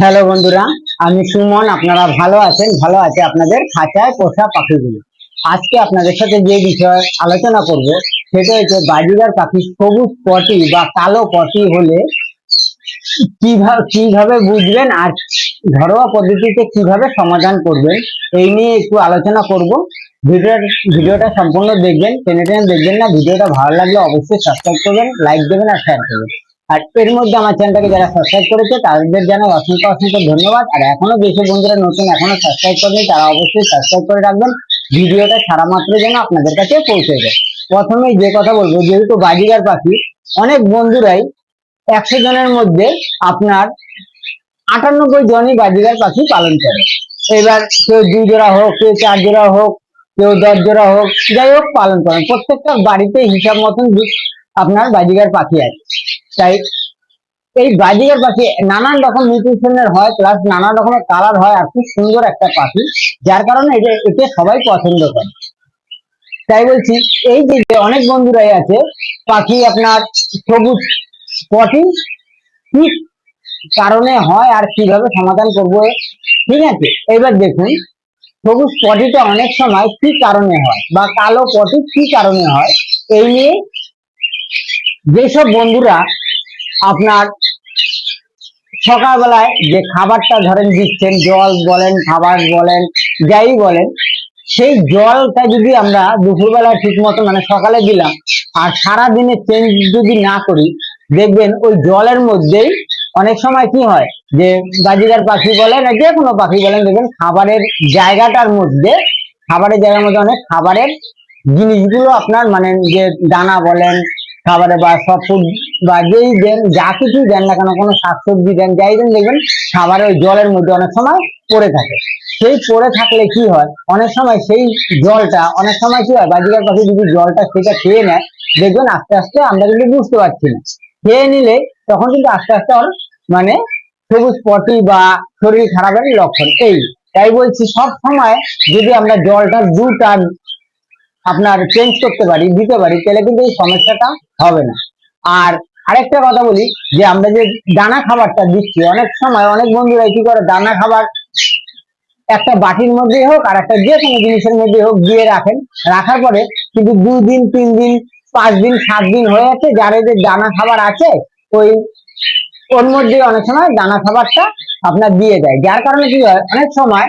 Hello বন্ধুরা, আমি সুমন, আপনারা ভালো আছেন? ভালো আছে আপনাদের খাঁচায় পোষা পাখিগুলো। আজকে আপনাদের সাথে যে বিষয় আলোচনা করব, সেটা হচ্ছে বাজিগার পাখি সবুজ পটি বা কালো পটি হলে কীভাবে কীভাবে বুঝবেন আর ঘরোয়া পদ্ধতিতে কীভাবে সমাধান করবেন, এই নিয়ে একটু আলোচনা করব। ভিডিওটা ভিডিওটা সম্পূর্ণ দেখবেন, টেনে টেনে দেখবেন না। ভিডিওটা ভালো লাগলে অবশ্যই সাবস্ক্রাইব করবেন লাইক দেবেন আর শেয়ার করবেন। আর এর মধ্যে আমার চ্যানেলটাকে যারা সাবস্ক্রাইব করেছে, তাদের জানাই অসংখ্য অসংখ্য ধন্যবাদ। আর এখনও যেসব বন্ধুরা নতুন এখনও সাবস্ক্রাইব করেনি তারা অবশ্যই সাবস্ক্রাইব করে রাখবেন। ভিডিওটা ছাড়া মাত্র যেন আপনাদের কাছে পৌঁছে যায়। প্রথমেই যে কথা বলব, যেহেতু বাজিগার পাখি, অনেক বন্ধুরাই একশো জনের মধ্যে আপনার আটানব্বই জনই বাজিগার পাখি পালন করে। এবার কেউ দুই জোড়া হোক, কেউ চার জোড়া হোক, কেউ দশ জোড়া হোক, যাই হোক পালন করেন। প্রত্যেকটা বাড়িতে হিসাব মতন আপনার বাজিগার পাখি আছে তাই এই বাজিগার পাখি নানান রকম নিউট্রিশনের হয় প্লাস নানান রকমের কালার হয় আর খুব সুন্দর একটা পাখি, যার কারণে এটা একে সবাই পছন্দ করে। তাই বলছি, এই যে অনেক বন্ধুরাই আছে, পাখি আপনার সবুজ পটি, কি কারণে হয় আর কীভাবে সমাধান করব ঠিক আছে, এবার দেখুন, সবুজ পটিটা অনেক সময় কি কারণে হয় বা কালো পটি কি কারণে হয়, এই নিয়ে যেসব বন্ধুরা আপনার সকালবেলায় যে খাবারটা ধরেন দিচ্ছেন, জল বলেন, খাবার বলেন, যাই বলেন, সেই জলটা যদি আমরা দুপুরবেলা ঠিক মতো মানে সকালে দিলাম আর সারা দিনে চেঞ্জ যদি না করি, দেখবেন ওই জলের মধ্যেই অনেক সময় কি হয় যে বাজিগার পাখি বলেন যে কোনো পাখি বলেন, দেখবেন খাবারের জায়গাটার মধ্যে, খাবারের জায়গার মধ্যে অনেক খাবারের জিনিসগুলো আপনার মানে যে দানা বলেন খাবারে বা সব ফুড বা যেই দেন, যা কিছু দেন না কেন, কোনো শাকসবজি দেন, যাই দেন, দেখবেন খাবারে ওই জলের মধ্যে অনেক সময় পড়ে থাকে। সেই পড়ে থাকলে কি হয়? অনেক সময় সেই জলটা, অনেক সময় কি হয়, বাজিকার পাখি যদি জলটা সেটা খেয়ে নেয়, দেখবেন আস্তে আস্তে আমরা কিন্তু বুঝতে পারছি না। খেয়ে নিলে তখন কিন্তু আস্তে আস্তে মানে সবুজ পটি বা শরীর খারাপের লক্ষণ এই। তাই বলছি, সব সময় যদি আমরা জলটা দু টান আপনার চেঞ্জ করতে পারি, দিতে পারি, তাহলে কিন্তু এই সমস্যাটা হবে না। আর আরেকটা কথা বলি, যে আমরা যে দানা খাবারটা দিচ্ছি, অনেক সময় অনেক বন্ধুরা কি করে, দানা খাবার একটা বাটির মধ্যে হোক আর একটা যে কোনো জিনিসের মধ্যে হোক দিয়ে রাখেন। রাখার পরে কিন্তু দুই দিন তিন দিন পাঁচ দিন সাত দিন হয়ে যাচ্ছে, যার যে দানা খাবার আছে, ওই ওর মধ্যে অনেক সময় দানা খাবারটা আপনার দিয়ে দেয়। যার কারণে কি হয়, অনেক সময়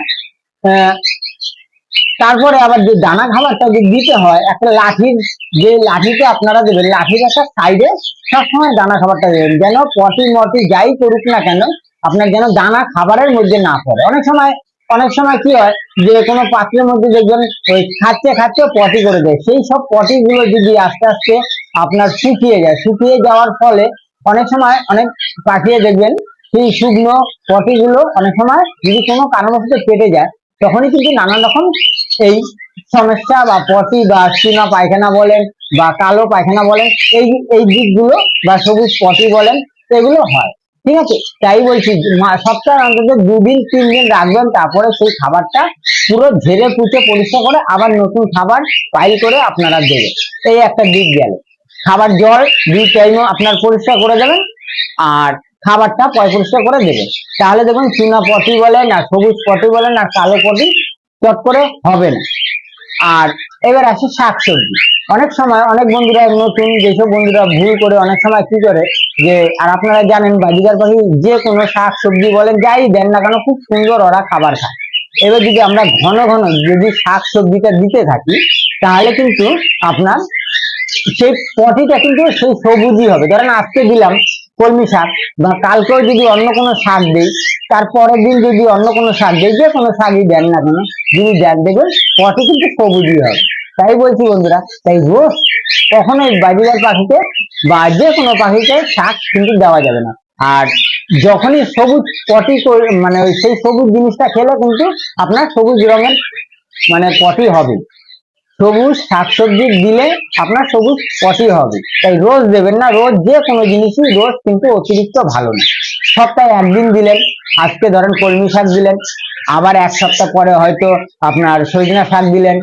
তারপরে আবার যে দানা খাবারটা যে দিতে হয়, একটা লাঠির, যে লাঠিতে আপনারা দেবেন, লাঠির একটা সাইডে সবসময় দানা খাবারটা দেবেন। যেন পটি মটি যাই করুক না কেন, আপনার যেন দানা খাবারের মধ্যে না পড়ে। অনেক সময় অনেক সময় কি হয়, যে কোনো পাত্রের মধ্যে দেখবেন ওই খাচ্ছে খাচ্ছে, পটি করে দেয়। সেই সব পটি গুলো যদি আস্তে আস্তে আপনার শুকিয়ে যায়, শুকিয়ে যাওয়ার ফলে অনেক সময় অনেক পাঠিয়ে দেখবেন, সেই শুকনো পটি গুলো অনেক সময় যদি কোনো কারণবশত কেটে যায়, তখনই কিন্তু নানান রকম এই সমস্যা বা পটি বা চুনা পায়খানা বলেন বা কালো পায়খানা বলেন, এই এই দিকগুলো বা সবুজ পটি বলেন, এগুলো হয়। ঠিক আছে? তাই বলছি সপ্তাহে অন্তত দুদিন তিন দিন রাখবেন, তারপরে সেই খাবারটা পুরো ঝেড়ে পুচে পরিষ্কার করে আবার নতুন খাবার পাইল করে আপনারা দেবেন। এই একটা দিক গেল। খাবার জল, দুই টাইমও আপনার পরিষ্কার করে দেবেন, আর খাবারটা পয় পরিষ্কার করে দেবেন। তাহলে দেখুন, চুনা পটি বলেন, আর সবুজ পটি বলেন, আর কালো পটি করে হবে না। আর এবার আসি শাকসবজি। অনেক সময় অনেক বন্ধুরা নতুন যেসব বন্ধুরা ভুল করে অনেক সময় কি করে যে, আর আপনারা জানেন বাজিকার পাখি যে কোনো শাক সবজি বলেন, যাই দেন না কেন, খুব সুন্দর ওরা খাবার খায়। এবার যদি আমরা ঘন ঘন যদি শাক সবজিটা দিতে থাকি, তাহলে কিন্তু আপনার সেই পটিটা কিন্তু সেই সবুজই হবে। ধরেন আজকে দিলাম কলমি শাক বা কালকেও যদি অন্য কোনো শাক দিই তারপরের দিন যদি অন্য কোনো শাক দিই, যে কোনো শাকই দেন না কেন যদি দেন দেখবেন পটি কিন্তু সবুজই হবে তাই বলছি বন্ধুরা, তাই রোজ কখনোই বাজিদার পাখিতে বা যে কোনো পাখিতে শাক কিন্তু দেওয়া যাবে না। আর যখনই সবুজ পটি মানে সেই সবুজ জিনিসটা খেলে কিন্তু আপনার সবুজ রঙের মানে পটি হবে। সবুজ শাকসবজি দিলে আপনার সবুজ পটি হবে। তাই রোজ দেবেন না, রোজ যে কোনো জিনিসই রোজ কিন্তু অতিরিক্ত ভালো না। সপ্তাহে একদিন দিলেন, আজকে ধরেন কলমি শাক দিলেন, আবার এক সপ্তাহ পরে হয়তো আপনার সজনা শাক দিলেন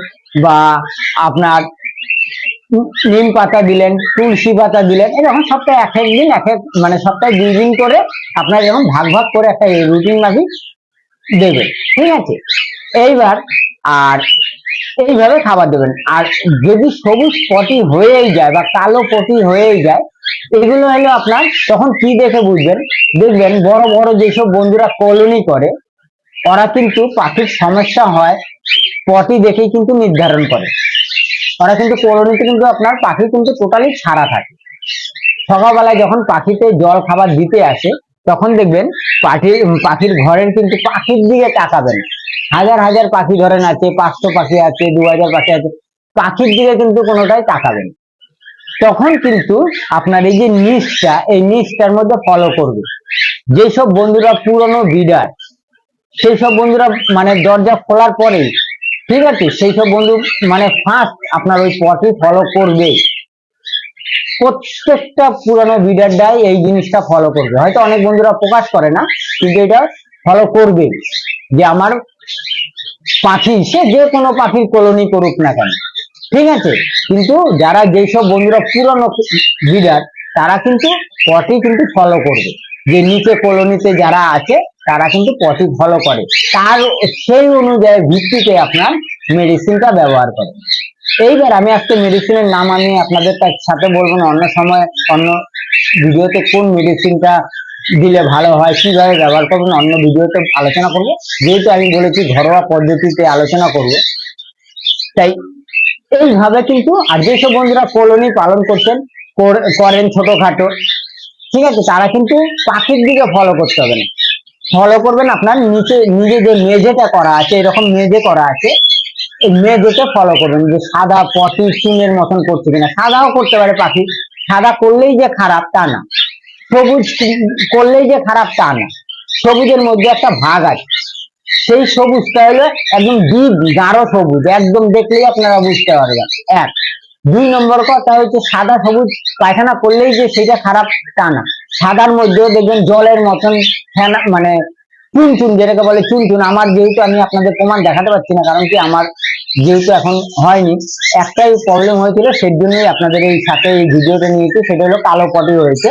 বা আপনার নিম পাতা দিলেন, তুলসী পাতা দিলেন, এরকম সপ্তাহে এক এক দিন, এক এক মানে সপ্তাহে দুই দিন করে আপনার এরকম ভাগ ভাগ করে একটা রুটিন মাফিক দেবেন। ঠিক আছে? এইবার আর এইভাবে খাবার দেবেন। আর যদি সবুজ পটি হয়েই যায় বা কালো পটি হয়েই যায়, এগুলো হলো আপনার তখন কি দেখে বুঝবেন? দেখবেন বড় বড় যেসব বন্ধুরা কলোনি করে, ওরা কিন্তু পাখির সমস্যা হয়, পটি দেখেই কিন্তু নির্ধারণ করে। ওরা কিন্তু কলোনিতে কিন্তু আপনার পাখি কিন্তু টোটালি ছাড়া থাকে। সকালবেলায় যখন পাখিতে জল খাবার দিতে আসে, তখন দেখবেন পাখি পাখির ঘরের কিন্তু পাখির দিকে তাকাবেন। হাজার হাজার পাখি ধরেন আছে, পাঁচশো পাখি আছে, দু হাজার পাখি আছে, পাখির দিকে কিন্তু কোনোটাই তাকাবেন। তখন কিন্তু আপনার এই যে নিচটা, এই নিচটার মধ্যে ফলো করবে। যেসব বন্ধুরা পুরনো বিডার সেই সব বন্ধুরা মানে দরজা খোলার পরেই, ঠিক আছে সেই সব বন্ধু মানে ফার্স্ট আপনার ওই পথে ফলো করবে। প্রত্যেকটা পুরানো বিডারটাই এই জিনিসটা ফলো করবে। হয়তো অনেক বন্ধুরা প্রকাশ করে না, কিন্তু এটা ফলো করবে যে আমার পাখি, সে যে কোনো পাখির কলোনি করুক না কেন। ঠিক আছে? কিন্তু যারা যেসব বন্ধুরা পুরনো বিডার তারা কিন্তু পটি কিন্তু ফলো করবে। যে নিচে কলোনিতে যারা আছে, তারা কিন্তু পটি ফলো করে। তার সেই অনুযায়ী ভিত্তিতে আপনার মেডিসিনটা ব্যবহার করে। এইবার আমি আজকে মেডিসিনের নাম আমি আপনাদের সাথে বলব না, অন্য সময়, অন্য ভিডিওতে কোন মেডিসিনটা দিলে ভালো হয়, কীভাবে ব্যবহার করবেন অন্য ভিডিওতে আলোচনা করব। যেহেতু আমি বলেছি ঘরোয়া পদ্ধতিতে আলোচনা করব, তাই এইভাবে কিন্তু আর যেসব বন্ধুরা কলোনি পালন করছেন করেন ছোটখাটো, ঠিক আছে, তারা কিন্তু পাখির দিকে ফলো করতে হবে না। ফলো করবেন আপনার নিচে নিজে যে মেঝেটা করা আছে, এরকম মেঝে করা আছে মেঝেতে ফলো করবেন। যে সাদা পটি চুনের মতন করছে কিনা। সাদাও করতে পারে পাখি। সাদা করলেই যে খারাপ, তা না। সবুজ করলেই যে খারাপ, তা না। সবুজের মধ্যে একটা ভাগ আছে। সেই সবুজটা হলো একদম ডিপ, গাঢ় সবুজ। একদম দেখলেই আপনারা বুঝতে পারবেন। এক। দুই নম্বর কথা হচ্ছে সাদা সবুজ পায়খানা করলেই যে সেটা খারাপ, তা না। সাদার মধ্যেও দেখবেন জলের মতন ফেনা মানে চুন চুন যেটাকে বলে চুন চুন আমার যেহেতু আমি আপনাদের প্রমাণ দেখাতে পারছি না, কারণ কি আমার যেহেতু এখন হয়নি, একটাই প্রবলেম হয়েছিল সেই জন্যই আপনাদের এই সাথে এই ভিডিওটা নিয়েছি, সেটা হলো কালো পটি হয়েছে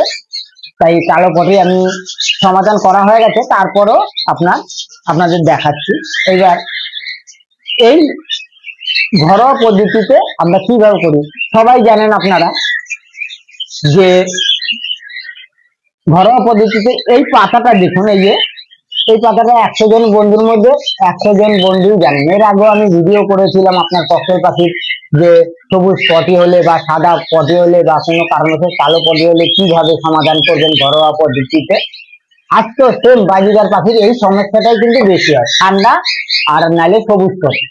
তাই কালো পটি আমি সমাধান করা হয়ে গেছে, তারপরও আপনার, আপনাদের দেখাচ্ছি। এবার, এই ঘরোয়া পদ্ধতিতে আমরা কীভাবে করি? সবাই জানেন আপনারা যে ঘরোয়া পদ্ধতিতে এই পাতাটা দেখুন, এই যে এই কথাটা একশো জন বন্ধুর মধ্যে একশো জন বন্ধু জানেন এর আগেও আমি ভিডিও করেছিলাম আপনার কক্ষের পাখির যে সবুজ পটি হলে বা সাদা পটি হলে বা কোনো কারণবশত কালো পটি হলে কীভাবে সমাধান করবেন ঘরোয়া পদ্ধতিতে? আজকেও সেম বাজিগার পাখির এই সমস্যাটাই কিন্তু বেশি হয়। ঠান্ডা আর নালে সবুজ পটি।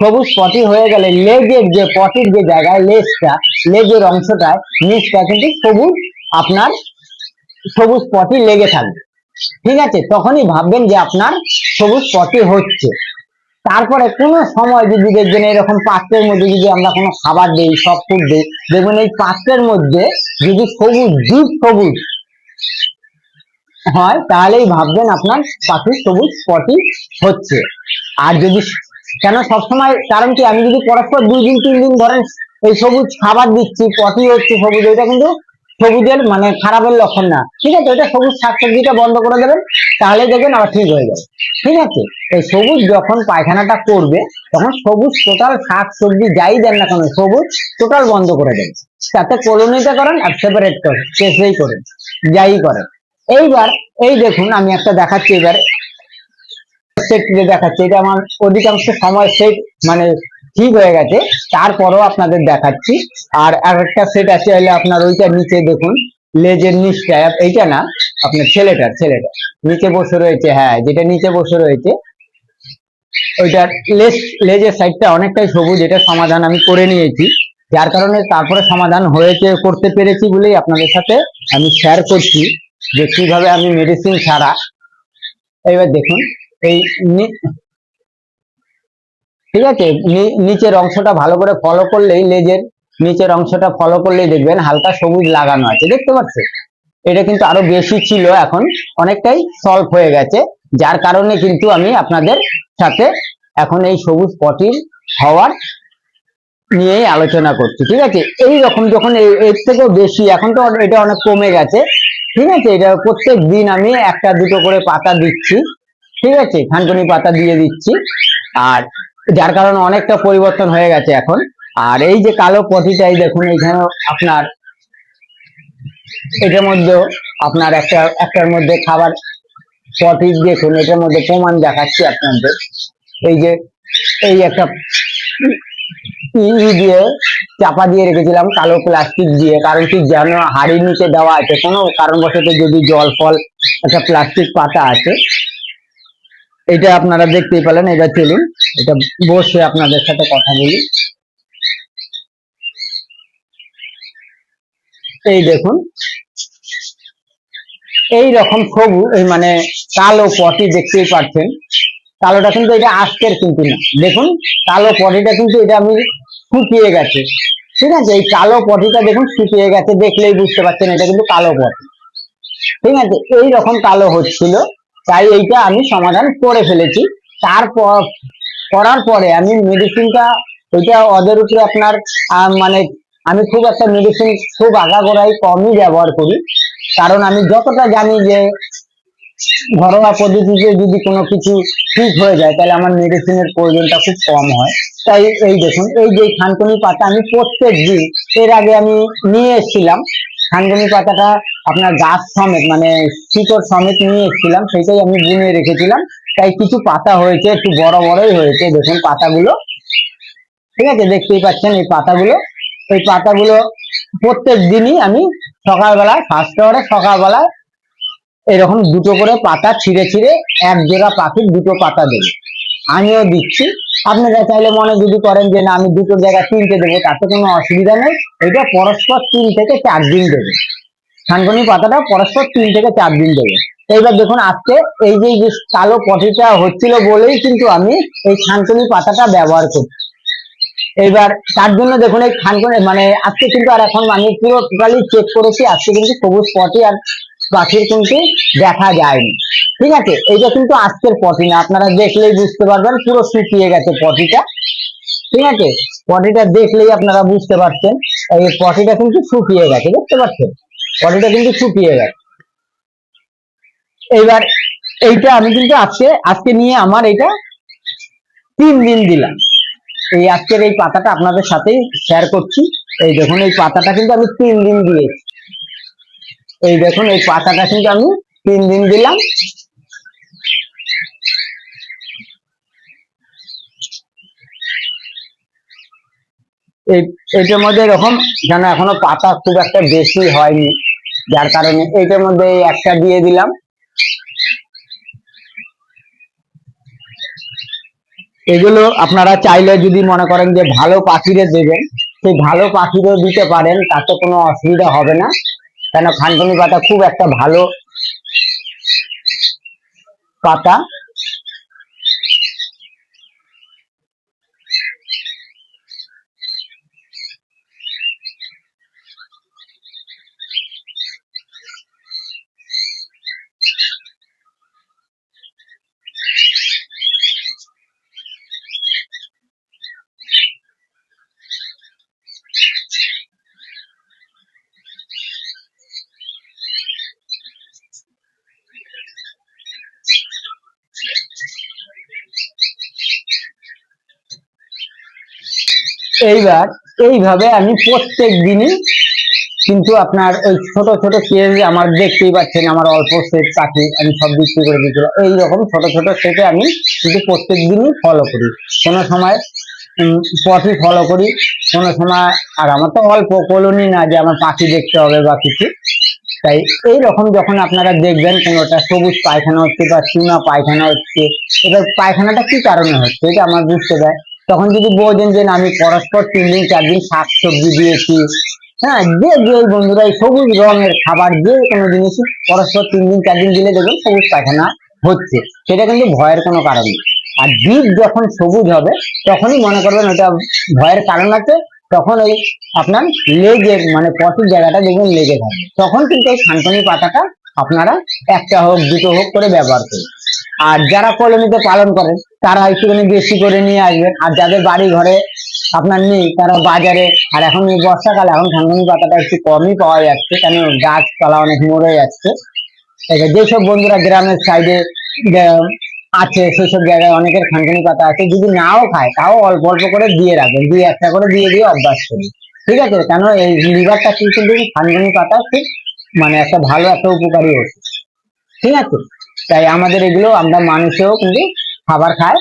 সবুজ পটি হয়ে গেলে লেজের যে পটির যে জায়গায় লেজটা, লেজের অংশটায় নিচটা কিন্তু সবুজ আপনার সবুজ পটি লেগে থাকবে। ঠিক আছে? তখনই ভাববেন যে আপনার সবুজ পটি হচ্ছে। তারপরে কোনো সময় যদি দেখবেন এরকম পাত্রের মধ্যে যদি আমরা কোনো খাবার দেই, সব ফুড দেই, দেখবেন এই পাত্রের মধ্যে যদি সবুজ ডিপ সবুজ হয়, তাহলেই ভাববেন আপনার পাখির সবুজ পটি হচ্ছে। আর যদি কেন সবসময়, কারণ কি আমি যদি পরস্পর দুই দিন, তিন দিন ধরেন এই সবুজ খাবার দিচ্ছি পটি হচ্ছে সবুজ, এটা কিন্তু সবুজের মানে খারাপের লক্ষণ না। ঠিক আছে এটা সবুজ শাকসবজিটা বন্ধ করে দেবেন তাহলে দেখবেন আবার ঠিক হয়ে যাবে। ঠিক আছে, এই সবুজ যখন পায়খানাটা করবে, তখন সবুজ টোটাল শাক সবজি যাই দেন না কেন, সবুজ টোটাল বন্ধ করে দেবেন। তাতে কলোনিতে করেন আর সেপারেট করেন কেসেই করেন, যাই করেন। এইবার, এই দেখুন, আমি একটা দেখাচ্ছি এবার। দেখাচ্ছি, এটা আমার অধিকাংশ সময় সেট মানে ঠিক হয়ে গেছে। তারপরও আপনাদের দেখাচ্ছি। আর একটা সেট আছে হলে আপনার ওইটা নিচে দেখুন। লেজের নিচটা, এইটা না? আপনার ছেলেটার ছেলেটা নিচে বসে রয়েছে হ্যাঁ যেটা নিচে বসে রয়েছে, ওইটার লেজ, লেজের সাইডটা অনেকটাই সবুজ, এটা সমাধান আমি করে নিয়েছি। যার কারণে তারপরে সমাধান হয়েছে, করতে পেরেছি বলেই আপনাদের সাথে আমি শেয়ার করছি যে কীভাবে আমি মেডিসিন ছাড়া এবার দেখুন, এই ঠিক আছে? নিচের অংশটা ভালো করে ফলো করলেই লেজের নিচের অংশটা ফলো করলেই দেখবেন হালকা সবুজ লাগানো আছে। দেখতে পাচ্ছেন? এটা কিন্তু আরও বেশি ছিল এখন, অনেকটাই সলভ হয়ে গেছে। যার কারণে কিন্তু আমি আপনাদের সাথে এখন এই সবুজ পটির হওয়ার নিয়েই আলোচনা করছি, ঠিক আছে? এই রকম যখন এর থেকেও বেশি, এখন তো এটা অনেক কমে গেছে, ঠিক আছে? এটা প্রত্যেক দিন আমি একটা দুটো করে পাতা দিচ্ছি, ঠিক আছে? থানকুনি পাতা দিয়ে দিচ্ছি। আর যার কারণে অনেকটা পরিবর্তন হয়ে গেছে এখন। আর এই যে কালো পটিটাই দেখুন এখানে আপনার এটার মধ্যেও আপনার একটা, একটার মধ্যে খাবার পটি দেখুন, এটার মধ্যে প্রমাণ দেখাচ্ছি আপনাদের। এই যে, এই একটা ই দিয়ে চাপা দিয়ে রেখেছিলাম কালো প্লাস্টিক দিয়ে, কারণ কি যেন হাড়ির নিচে দেওয়া আছে। কোনো কারণবশত যদি জল, ফল, একটা প্লাস্টিক পাতা আছে এটা আপনারা দেখতেই পেলেন, এটা চলুন। এটা বসে আপনাদের সাথে কথা বলি। এই দেখুন। এই রকম সবুজ মানে কালো পটি দেখতেই পাচ্ছেন। কালোটা কিন্তু এটা আজকের কিন্তু না। দেখুন, কালো পটিটা কিন্তু এটা আমি শুকিয়ে গেছে। ঠিক আছে, এই কালো পটিটা দেখুন শুকিয়ে গেছে, দেখলেই বুঝতে পারছেন এটা কিন্তু কালো পটি। ঠিক আছে, এই রকম কালো হচ্ছিল। তাই এইটা আমি সমাধান করে ফেলেছি। তারপর, করার পরে আমি মেডিসিনটা ওইটা ওদের উপরে আপনার মানে আমি খুব একটা মেডিসিন খুব আগাগোড়াই কমই ব্যবহার করি। কারণ আমি যতটা জানি যে, ঘরোয়া পদ্ধতিতে যদি কোনো কিছু ঠিক হয়ে যায়, তাহলে আমার মেডিসিনের প্রয়োজনটা খুব কম হয়। তাই এই দেখুন, এই যে খানকুনি পাতা আমি প্রত্যেক দিন এর আগে আমি নিয়ে এসেছিলাম। খানকুনি পাতাটা আপনার গাছ সমেত মানে শিকড় সমেত নিয়ে এসেছিলাম সেটাই আমি বুনে রেখেছিলাম। তাই কিছু পাতা হয়েছে, একটু বড় বড়ই হয়েছে, দেখুন পাতাগুলো। ঠিক আছে, দেখতেই পাচ্ছেন এই পাতাগুলো। এই পাতাগুলো প্রত্যেক দিনই আমি সকালবেলা ফার্স্ট আওয়ারে সকালবেলা এরকম দুটো করে পাতা ছিঁড়ে ছিঁড়ে এক জোড়া পাখির দুটো পাতা দেবে আমিও দিচ্ছি। আপনারা চাইলে মনে যদি করেন যে, না, আমি দুটো জায়গায় তিনটে দেবো, তাতে কোনো অসুবিধা নেই। এটা পরস্পর তিন থেকে চার দিন দেবে। থানকুনি পাতাটা পরস্পর তিন থেকে চার দিন দেবে। এইবার দেখুন, আজকে এই যে যে কালো পটিটা হচ্ছিল বলেই কিন্তু আমি এই থানকুনি পাতাটা ব্যবহার করছি এইবার তার জন্য দেখুন, এই খানকুনি মানে আজকে কিন্তু আর এখন আমি পুরো টোটালি চেক করেছি, আজকে কিন্তু সবুজ পটি আর পাখির কিন্তু দেখা যায়নি। ঠিক আছে? এইটা কিন্তু আজকের পটি না, আপনারা দেখলেই বুঝতে পারবেন, পুরো শুকিয়ে গেছে পটিটা। ঠিক আছে? পটিটা দেখলেই আপনারা বুঝতে পারছেন, এই পটিটা কিন্তু শুকিয়ে গেছে দেখতে পাচ্ছেন পটিটা কিন্তু শুকিয়ে গেছে। এইবার এইটা আমি কিন্তু আজকে আজকে নিয়ে আমার এটা তিন দিন দিলাম। এই আজকের এই পাতাটা আপনাদের সাথেই শেয়ার করছি। এই দেখুন, এই পাতাটা কিন্তু আমি তিন দিন দিয়েছি। এই দেখুন, এই পাতাটা কিন্তু আমি তিন দিন দিলাম। এই এটার মধ্যে এরকম যেন এখনও পাতা খুব একটা বেশি হয়নি, যার কারণে এইটার মধ্যে একটা দিয়ে দিলাম। এগুলো আপনারা চাইলে যদি মনে করেন যে ভালো পাখিরে দেবেন, সেই ভালো পাখিরও দিতে পারেন, তাতে কোনো অসুবিধা হবে না। কেন খানকুনি পাতা খুব একটা ভালো পাতা। এইবার এইভাবে আমি প্রত্যেক দিনই কিন্তু আপনার ওই ছোট ছোট কেজ আমার দেখতেই পাচ্ছেন আমার অল্প সেট পাখি আমি সব বিক্রি করে দিয়েছিল এইরকম ছোট ছোট সেটে আমি কিন্তু প্রত্যেক দিনই ফলো করি। কোনো সময় পটি ফলো করি, কোনো সময়, আর আমার তো অল্প কলোনি না যে আমার পাখি দেখতে হবে বা কিছু। তাই এই রকম যখন আপনারা দেখবেন কোনোটা সবুজ পায়খানা হচ্ছে বা চুনা পায়খানা হচ্ছে এটা পায়খানাটা কি কারণে হচ্ছে এটা আমার বুঝতে দেয়। তখন যদি বোঝেন যে আমি পরস্পর তিন দিন, চার দিন শাক সবজি দিয়েছি। হ্যাঁ যে যে বন্ধুরা, এই সবুজ রঙের খাবার যে কোনো জিনিস পরস্পর তিন দিন, চার দিন দিলে দেখবেন সবুজ পায়খানা হচ্ছে। সেটা কিন্তু ভয়ের কোনো কারণ নেই। আর বীজ যখন সবুজ হবে, তখনই মনে করবেন ওটা ভয়ের কারণ আছে। তখন ওই আপনার লেজের মানে পটির জায়গাটা দেখবেন লেগে থাকবে তখন কিন্তু এই খানপানি পাতাটা আপনারা একটা হোক, দুটো হোক করে ব্যবহার করুন আর যারা কলোনিতে পালন করেন, তারা একটুখানি বেশি করে নিয়ে আসবেন। আর যাদের বাড়ি ঘরে আপনার নেই, তারা বাজারে, আর এখন এই বর্ষাকালে এখন থানকুনি পাতাটা একটু কমই পাওয়া যাচ্ছে, কেন গাছপালা অনেক মরে যাচ্ছে। যেসব বন্ধুরা গ্রামের সাইডে আছে, সেসব জায়গায় অনেকের খানখানি পাতা আছে, যদি নাও খায়, তাও অল্প অল্প করে দিয়ে রাখবেন, দুই একটা করে দিয়ে দিয়ে অভ্যাস করুন। ঠিক আছে? কেন এই লিভারটা কিন্তু খানখানি পাতা খুব মানে একটা ভালো একটা উপকারী ওষুধ। ঠিক আছে? তাই আমাদের এগুলো আমরা মানুষেও কিন্তু খাবার খায়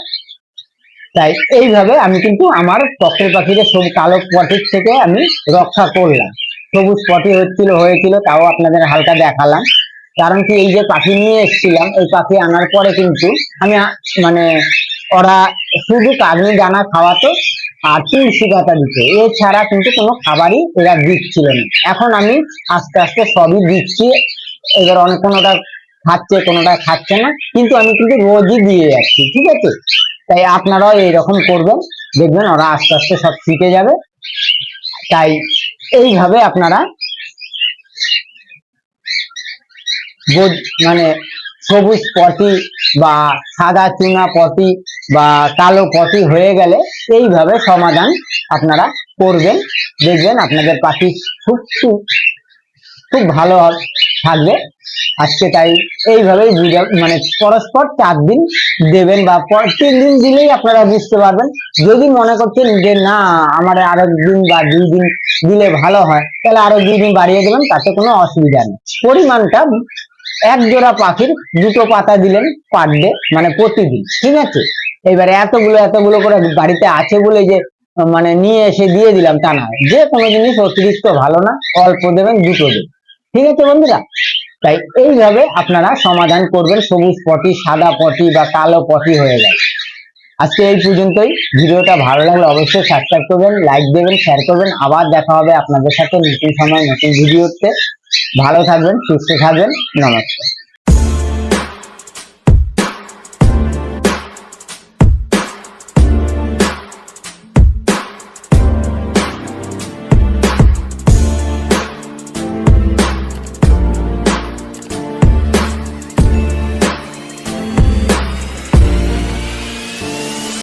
তাই এইভাবে আমি কিন্তু আমার টকের পাখিদের সব কালো পটির থেকে আমি রক্ষা করলাম। সবুজ পটি হচ্ছিল, হয়েছিল, তাও আপনাদের হালকা দেখালাম। কারণ কি এই যে পাখি নিয়ে এসেছিলাম, এই পাখি আনার পরে কিন্তু আমি মানে ওরা শুধু কাগনি, দানা খাওয়াতো আর তুলসী পাতা দিত। এছাড়া কিন্তু কোনো খাবারই এরা দিচ্ছিল না। এখন আমি আস্তে আস্তে সবই দিচ্ছি। এবার অনেক কোনোটা খাচ্ছে, কোনোটা খাচ্ছে না, কিন্তু আমি কিন্তু রোজই দিয়ে যাচ্ছি, ঠিক আছে? তাই আপনারাও এইরকম করবেন, দেখবেন ওরা আস্তে আস্তে সব শিখে যাবে। তাই এইভাবে আপনারা মানে সবুজ পটি বা সাদা চুনা পটি বা কালো পটি হয়ে গেলে এইভাবে সমাধান আপনারা করবেন, দেখবেন আপনাদের পাখি খুব খুব ভালো থাকবে। আজকে তাই এইভাবেই মানে পরস্পর চার দিন দেবেন বা তিন দিন দিলেই আপনারা বুঝতে পারবেন। যদি মনে করছেন যে না, আমার আরও দিন বা দুই দিন দিলে ভালো হয়, তাহলে আরও দুই দিন বাড়িয়ে দেবেন, তাতে কোনো অসুবিধা নেই। পরিমাণটা এক জোড়া পাখির দুটো পাতা দিলেন পার ডে মানে প্রতিদিন, ঠিক আছে? এবারে এতগুলো এতগুলো করে বাড়িতে আছে বলে যে মানে নিয়ে এসে দিয়ে দিলাম তা না। যে কোনো জিনিস অতিরিক্ত ভালো না, অল্প দেবেন, দুটো দেবেন। ঠিক আছে বন্ধুরা? তাই এইভাবে আপনারা সমাধান করবেন, সবুজ পটি, সাদা পটি বা কালো পটি হয়ে যায়। আজকে এই পর্যন্তই। ভিডিওটা ভালো লাগলে অবশ্যই সাবস্ক্রাইব করবেন লাইক দেবেন শেয়ার করবেন। আবার দেখা হবে আপনাদের সাথে নতুন সময়, নতুন ভিডিওতে। ভালো থাকবেন, সুস্থ থাকবেন। নমস্কার।